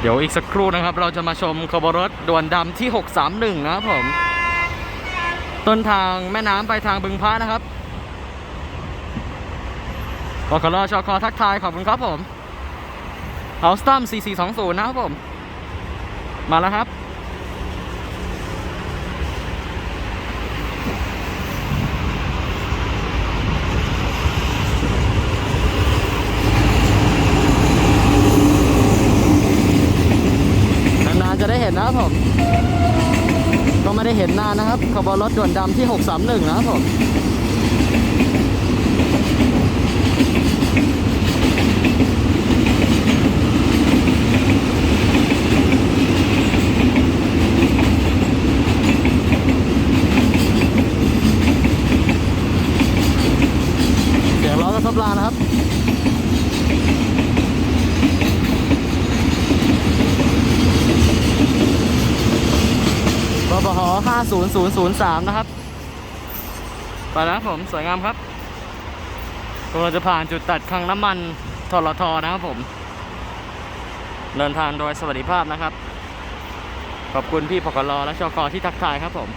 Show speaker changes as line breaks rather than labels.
เดี๋ยวอีกสักครู่นะครับ เราจะมาชมขบวนรถด่วนดำที่ 631 นะครับผม ต้นทางแม่น้ำไปทางบึงพระนะครับกกรชคอทักทายขอบคุณครับผมเอาสตัม4420 นะครับผม มาแล้วครับ นานๆจะได้เห็นนะครับผม ก็ไม่ได้เห็นนานนะครับขบวนรถด่วนดำที่ 631 นะครับผมเสียงล้อกระทบลานนะครับ บห50003 นะครับ ไปแล้วผมสวยงามครับกำลังจะผ่านจุดตัดคลังน้ำมันทรทนะครับผม เดินทางโดยสวัสดิภาพนะครับ ขอบคุณพี่พกรและชกที่ทักทายครับผม